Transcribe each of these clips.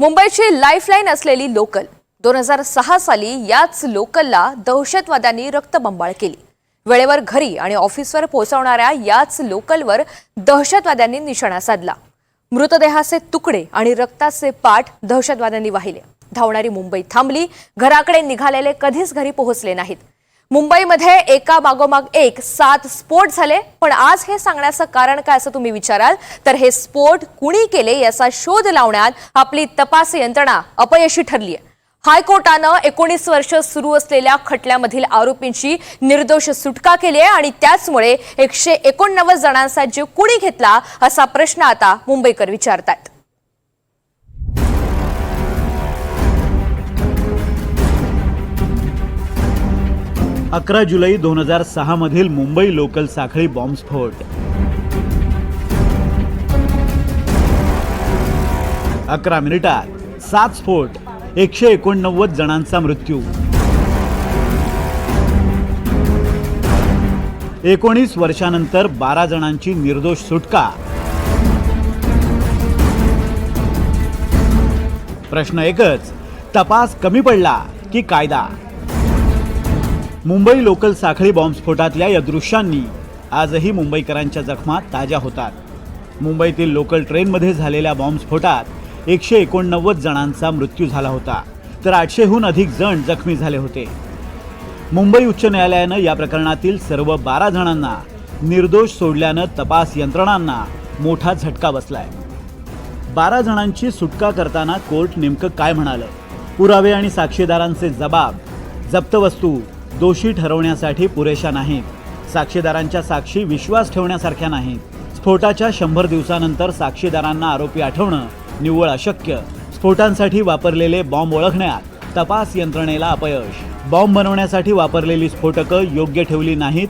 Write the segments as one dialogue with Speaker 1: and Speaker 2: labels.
Speaker 1: मुंबईची लाईफलाईन असलेली लोकल. दोन हजार सहा साली याच लोकलला दहशतवाद्यांनी रक्तबंबाळ केली. वेळेवर घरी आणि ऑफिसवर पोहोचवणाऱ्या याच लोकलवर दहशतवाद्यांनी निशाणा साधला. मृतदेहाचे तुकडे आणि रक्ताचे पाठ दहशतवाद्यांनी वाहिले. धावणारी मुंबई थांबली. घराकडे निघालेले कधीच घरी पोहोचले नाहीत. मुंबईमध्ये एका मागोमाग एक सात स्फोट झाले. पण आज हे सांगण्याचं कारण काय असं तुम्ही विचाराल? तर हे स्फोट कुणी केले याचा शोध लावण्यात आपली तपास यंत्रणा अपयशी ठरली आहे हायकोर्टानं एकोणीस वर्ष सुरू असलेल्या खटल्यामधील आरोपींची निर्दोष सुटका केली आहे आणि त्याचमुळे एकशे एकोणनव्वद जणांचा जीव कुणी घेतला असा प्रश्न आता मुंबईकर विचारतात
Speaker 2: अकरा जुलै दोन हजार सहा मधील मुंबई लोकल साखळी बॉम्बस्फोट. अकरा मिनिटात सात स्फोट एकशे एकोणनव्वद जणांचा मृत्यू. एकोणीस वर्षानंतर बारा जणांची निर्दोष सुटका. प्रश्न एकच तपास कमी पडला की कायदा? मुंबई लोकल साखळी बॉम्बस्फोटातल्या या दृश्यांनी आजही मुंबईकरांच्या जखमा ताज्या होतात. मुंबईतील लोकल ट्रेनमध्ये झालेल्या बॉम्बस्फोटात एकशे एकोणनव्वद जणांचा मृत्यू झाला होता तर आठशेहून अधिक जण जखमी झाले होते. मुंबई उच्च न्यायालयानं या प्रकरणातील सर्व बारा जणांना निर्दोष सोडल्यानं तपास यंत्रणांना मोठा झटका बसलाय. बारा जणांची सुटका करताना कोर्ट नेमकं काय म्हणालं? पुरावे आणि साक्षीदारांचे जबाब जप्त वस्तू दोषी ठरवण्यासाठी पुरेशा नाहीत. साक्षीदारांच्या साक्षी विश्वास ठेवण्यासारख्या नाहीत. स्फोटाच्या शंभर दिवसानंतर साक्षीदारांना आरोपी आठवणं निव्वळ अशक्य. स्फोटांसाठी वापरलेले बॉम्ब ओळखण्यात तपास यंत्रणेला अपयश. बॉम्ब बनवण्यासाठी वापरलेली स्फोटकं योग्य ठेवली नाहीत.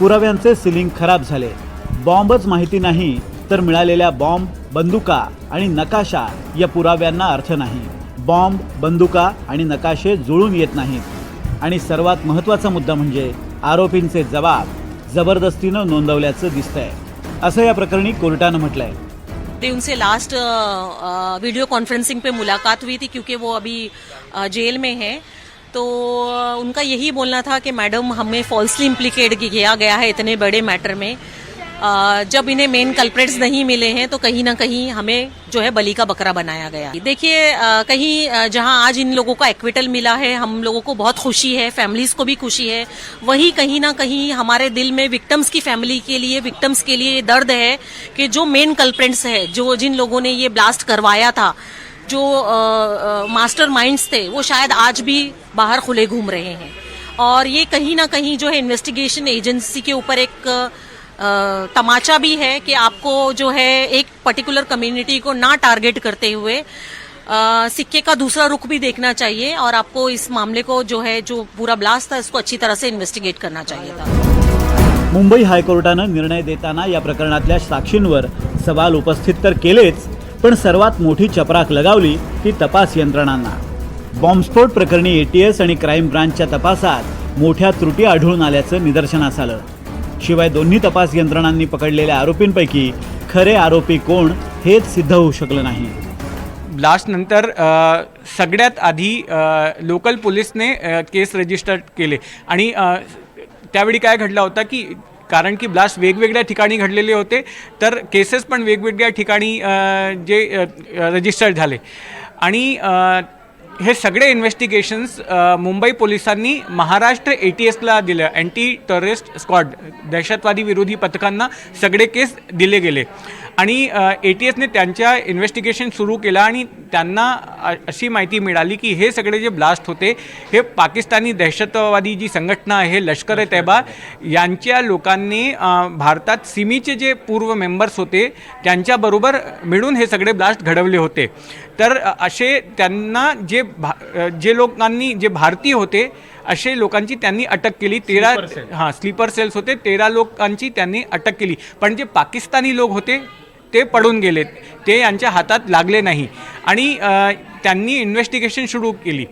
Speaker 2: पुराव्यांचे सिलिंग खराब झाले. बॉम्बच माहिती नाही तर मिळालेल्या बॉम्ब बंदुका आणि नकाशा या पुराव्यांना अर्थ नाही. बॉम्ब बंदुका आणि नकाशे जुळून येत नाहीत. आणि सर्वात महत्त्वाचा मुद्दा म्हणजे आरोपींचे जबाब जबरदस्तीनं नोंदवल्याचं दिसतंय. असं या प्रकरणी कोर्टानं म्हटलंय.
Speaker 3: ते उनसे लास्ट वीडियो कॉन्फ्रेंसिंग पे मुलाकात हुई थी क्योंकि वो अभी जेल में है। तो उनका यही बोलना था कि मैडम हमें फॉल्सली इम्प्लीकेट किया गया है इतने बड़े मैटर में। जब इन्हें मेन कल्प्रेट्स नहीं मिले हैं तो कहीं ना कहीं हमें जो है बलि का बकरा बनाया गया। देखिए कहीं जहाँ आज इन लोगों का एक्विटल मिला है, हम लोगों को बहुत खुशी है फैमिलीज़ को भी खुशी है। वही कहीं ना कहीं हमारे दिल में विक्टम्स की फैमिली के लिए विक्टम्स के लिए दर्द है कि जो मेन कल्प्रेंट्स है, जो जिन लोगों ने ये ब्लास्ट करवाया था, जो मास्टर माइंड्स थे, वो शायद आज भी बाहर खुले घूम रहे हैं। और ये कहीं ना कहीं जो है इन्वेस्टिगेशन एजेंसी के ऊपर एक तमाचा भी है कि आपको जो है एक पर्टिकुलर कम्युनिटी को ना टारगेट करते हुए सिक्के का दूसरा रुख भी देखना चाहिए और आपको इस मामले को जो है जो पूरा ब्लास्ट था इसको अच्छी तरह से इन्वेस्टिगेट करना चाहिए था।
Speaker 2: मुंबई हायकोर्टानं निर्णय देताना या प्रकरणातल्या साक्षींवर सवाल उपस्थित तर केलेच पण सर्वात मोठी चपराक लगावली ती तपास यंत्रणांना. बॉम्बस्फोट प्रकरणी एटीएस आणि क्राईम ब्रांचच्या तपासात मोठ्या त्रुटी आढळून आल्याचं निदर्शनास आलं. शिवाय दोन्ही तपास यंत्रणांनी पकडलेल्या आरोपींपैकी खरे आरोपी कोण हेच सिद्ध होऊ शकलं नाही.
Speaker 4: ब्लास्टनंतर सगळ्यात आधी लोकल पोलीसने केस रजिस्टर केले. आणि त्यावेळी काय घडला होता की कारण की ब्लास्ट वेगवेगळ्या ठिकाणी घडलेले होते तर केसेस पण वेगवेगळ्या ठिकाणी जे रजिस्टर झाले. आणि हे सगळे इन्व्हेस्टिगेशन्स मुंबई पोलिसांनी महाराष्ट्र ए टी एसला दिलं अँटी टेररिस्ट स्क्वॉड दहशतवादी विरोधी पथकांना सगळे केस दिले गेले. आणि ए टी एसने त्यांच्या इन्व्हेस्टिगेशन सुरू केलं आणि त्यांना अशी माहिती मिळाली की हे सगळे जे ब्लास्ट होते हे पाकिस्तानी दहशतवादी जी संघटना आहे लष्कर ए तैबा यांच्या लोकांनी भारतात सिमीचे जे पूर्व मेंबर्स होते त्यांच्याबरोबर मिळून हे सगळे ब्लास्ट घडवले होते. तर असे त्यांना जे भा जे लोकांनी जे भारतीय होते असे लोकांची त्यांनी अटक केली. तेरा हां स्लीपर सेल्स होते. तेरा लोकांची त्यांनी अटक केली. पण जे पाकिस्तानी लोक होते ते पडून गेलेत. ते यांच्या हातात लागले नाही. आणि त्यांनी इन्व्हेस्टिगेशन सुरू केली.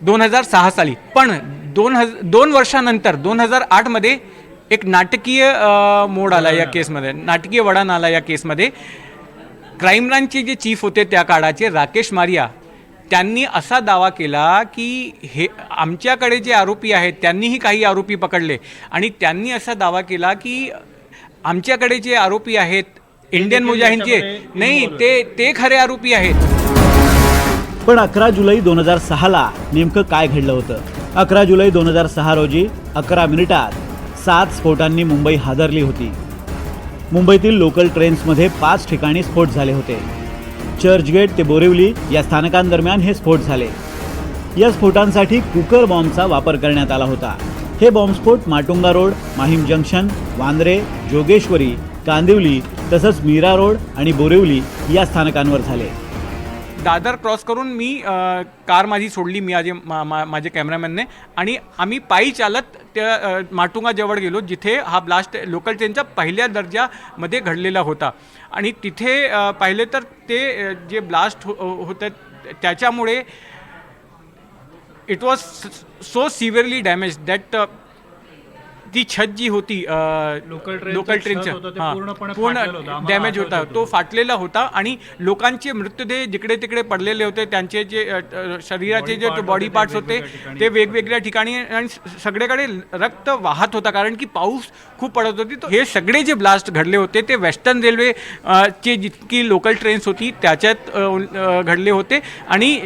Speaker 4: दोन हजार सहा साली. पण दोन हज दोन वर्षानंतर दोन हजार आठमध्ये एक नाटकीय मोड आला या केसमध्ये. नाटकीय वळण आला या केसमध्ये. क्राईम ब्रांचचे जे चीफ होते त्या काळाचे राकेश मारिया त्यांनी असा दावा केला की हे आमच्याकडे जे आरोपी आहेत त्यांनीही काही आरोपी पकडले. आणि त्यांनी असा दावा केला की आमच्याकडे जे आरोपी आहेत इंडियन मुजाहिदचे नाही ते ते खरे आरोपी आहेत.
Speaker 2: पण अकरा जुलै दोन हजार सहाला नेमकं काय घडलं होतं? अकरा जुलै दोन हजार सहा रोजी अकरा मिनिटात सात स्फोटांनी मुंबई हादरली होती. मुंबईतील लोकल ट्रेन्समध्ये पाच ठिकाणी स्फोट झाले होते. चर्चगेट ते बोरिवली या स्थानकांदरम्यान हे स्फोट झाले. या स्फोटांसाठी कुकर बॉम्बचा वापर करण्यात आला होता. हे बॉम्बस्फोट माटुंगा रोड माहीम जंक्शन वांद्रे जोगेश्वरी कांदिवली तसंच मीरा रोड आणि बोरिवली या स्थानकांवर झाले.
Speaker 4: दादर क्रॉस करून मी कार माझी सोडली मी माझे मा, मा, माझे कॅमेरामॅनने. आणि आम्ही पायी चालत त्या माटुंगाजवळ माटुंगा जवळ गेलो जिथे हा ब्लास्ट लोकल ट्रेनच्या पहिल्या दर्जामध्ये घडलेला होता. आणि तिथे पाहिले तर ते जे ब्लास्ट हो होतं त्याच्यामुळे it was so severely damaged that ती छत जी होती लोकल
Speaker 5: ट्रेनचं
Speaker 4: लोकल ट्रेनच्या पूर्ण डॅमेज होता.
Speaker 5: ते.
Speaker 4: फाटलेला होता आणि लोकांचे मृतदेह जिकडे तिकडे पडलेले होते त्यांचे जे शरीराचे जे बॉडी पार्ट्स होते. ते वेगवेगळ्या ठिकाणी. आणि स- सगळीकडे रक्त वाहत होता. कारण की पाऊस खूप पडत होती. तर हे सगळे जे ब्लास्ट घडले होते ते वेस्टर्न रेल्वे ची जितकी लोकल ट्रेन्स होती त्याच्यात घडले होते. आणि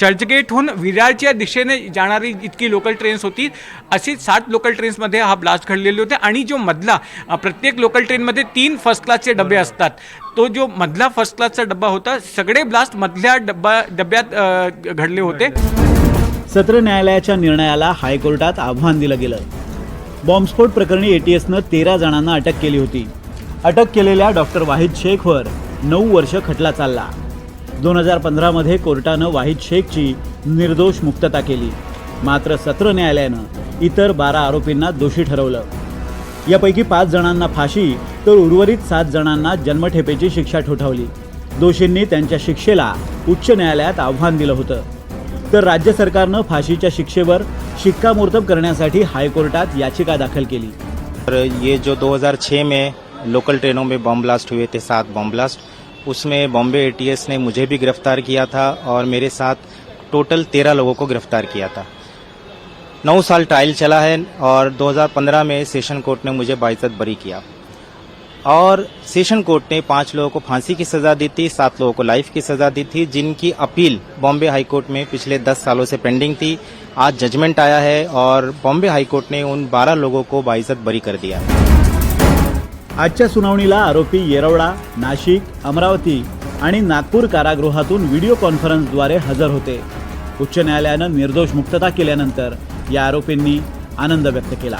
Speaker 4: चर्चगेटहून विरारच्या दिशेने जाणारी इतकी लोकल ट्रेन्स होती. अशी सात लोकल ट्रेन्समध्ये हा ब्लास्ट घडलेले होते आणि जो मधला प्रत्येक लोकल ट्रेनमध्ये तीन फर्स्ट क्लासचे डबे असतात. तो जो मधला फर्स्ट क्लासचा डब्बा होता सगळे ब्लास्ट मधल्या डब्बा डब्यात घडले होते.
Speaker 2: सत्र न्यायालयाच्या निर्णयाला हायकोर्टात आव्हान दिलं गेलं. बॉम्बस्फोट प्रकरणी एटीएसनं तेरा जणांना अटक केली होती. अटक केलेल्या डॉक्टर वाहिद शेखवर नऊ वर्ष खटला चालला. दोन हजार पंधरामध्ये कोर्टानं वाहिद शेखची निर्दोष मुक्तता केली. मात्र सत्र न्यायालयानं इतर बारा आरोपींना दोषी ठरवलं. यापैकी पाच जणांना फाशी तर उर्वरित सात जणांना जन्मठेपेची शिक्षा ठोठावली. दोषींनी त्यांच्या शिक्षेला उच्च न्यायालयात आव्हान दिलं होतं. तर राज्य सरकारनं फाशीच्या शिक्षेवर शिक्कामोर्तब करण्यासाठी हायकोर्टात याचिका दाखल केली.
Speaker 6: तर ये जो 2006 में लोकल ट्रेनों में बम ब्लास्ट हुए थे सात बम ब्लास्ट उसमें बॉम्बे एटीएस ने मुझे भी गिरफ़्तार किया था और मेरे साथ टोटल तेरह लोगों को गिरफ़्तार किया था। नौ साल ट्रायल चला है और 2015 में सेशन कोर्ट ने मुझे बाइज्जत बरी किया। और सेशन कोर्ट ने पाँच लोगों को फांसी की सजा दी थी, सात लोगों को लाइफ की सजा दी थी, जिनकी अपील बॉम्बे हाई कोर्ट में पिछले दस सालों से पेंडिंग थी। आज जजमेंट आया है और बॉम्बे हाई कोर्ट ने उन बारह लोगों को बाइज्जत बरी कर दिया
Speaker 2: आजच्या सुनावणीला आरोपी येरवडा नाशिक अमरावती आणि नागपूर कारागृहातून व्हिडिओ कॉन्फरन्सद्वारे हजर होते. उच्च न्यायालयानं निर्दोष मुक्तता केल्यानंतर या आरोपींनी आनंद व्यक्त केला.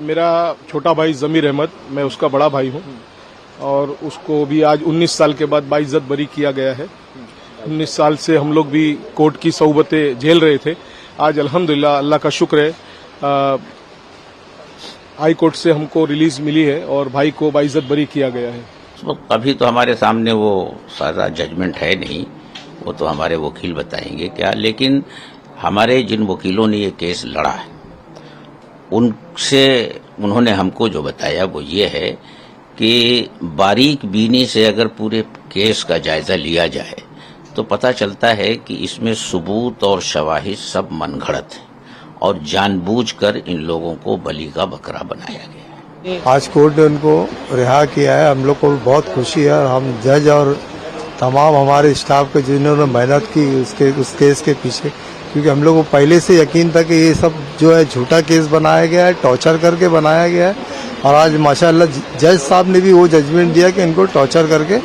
Speaker 7: मेरा छोटा भाई जमीर अहमद मैं उसका बड़ा भाई हूँ और उसको भी आज 19 साल के बाद बाइज्जत बरी किया गया है। 19 साल से हम लोग भी कोर्ट की सहूबतें झेल रहे थे। आज अल्हम्दुलिल्लाह अल्लाह का शुक्र है हाई कोर्ट से हमको रिलीज़ मिली है और भाई को बाइज्जत बरी किया गया है।
Speaker 8: तो अभी तो हमारे सामने वो सारा जजमेंट है नहीं, वो तो हमारे वकील बताएँगे क्या, लेकिन हमारे जिन वकीलों ने ये केस लड़ा है, उनसे उन्होंने हमको जो बताया वो ये है कि बारीक बीनी से अगर पूरे केस का जायजा लिया जाए तो पता चलता है कि इसमें सबूत और शवाहिद सब मनगढ़ंत है। और जानबूझकर इन लोगों को बलि का बकरा बनाया गया है।
Speaker 9: आज कोर्ट ने उनको रिहा किया है। हम लोग को बहुत खुशी है और हम जज और तमाम हमारे स्टाफ के जिन्होंने मेहनत की उसके, उस केस के पीछे, क्योंकि हम लोग को पहले से यकीन था कि ये सब जो है झूठा केस बनाया गया है, टॉर्चर करके बनाया गया है। और आज माशाल्लाह जज साहब ने भी वो जजमेंट दिया कि इनको टॉर्चर करके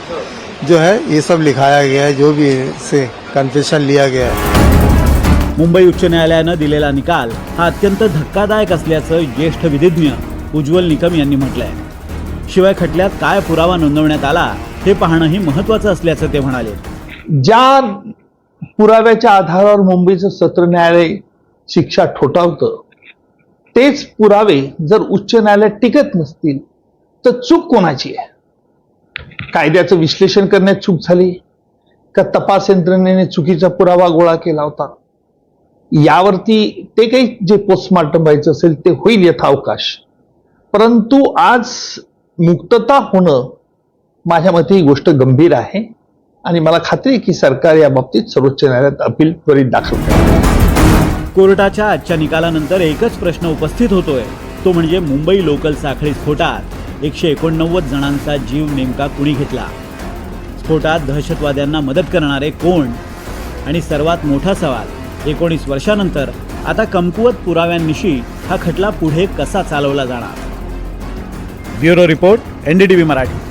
Speaker 9: जो है ये सब लिखाया गया है, जो भी से कन्फेशन लिया गया है।
Speaker 2: मुंबई उच्च न्यायालयानं दिलेला निकाल हा अत्यंत धक्कादायक असल्याचं ज्येष्ठ विधिज्ञ उज्ज्वल निकम यांनी म्हटलंय. शिवाय खटल्यात काय पुरावा नोंदवण्यात आला हे पाहणंही महत्वाचं असल्याचं ते म्हणाले.
Speaker 10: ज्या पुराव्याच्या आधारावर मुंबईचं सत्र न्यायालय शिक्षा ठोठावतं तेच पुरावे जर उच्च न्यायालयात टिकत नसतील तर चूक कोणाची आहे? कायद्याचं विश्लेषण करण्यात चूक झाली का तपास यंत्रणेने चुकीचा पुरावा गोळा केला होता? यावरती ते काही जे पोस्टमार्टम व्हायचं असेल ते होईल यथावकाश परंतु आज मुक्तता होणं माझ्या मते ही गोष्ट गंभीर आहे आणि मला खात्री आहे की सरकार या बाबतीत सर्वोच्च न्यायालयात अपील त्वरित दाखल करेल.
Speaker 2: कोर्टाच्या आजच्या निकालानंतर एकच प्रश्न उपस्थित होतोय. तो म्हणजे मुंबई लोकल साखळी स्फोटात. एकशे एकोणनव्वद जणांचा जीव नेमका कुणी घेतला? स्फोटात दहशतवाद्यांना मदत करणारे कोण? आणि सर्वात मोठा सवाल एकोणीस वर्षानंतर आता कमकुवत पुराव्यांनिशी हा खटला पुढे कसा चालवला जाणार? Bureau report NDTV Marathi.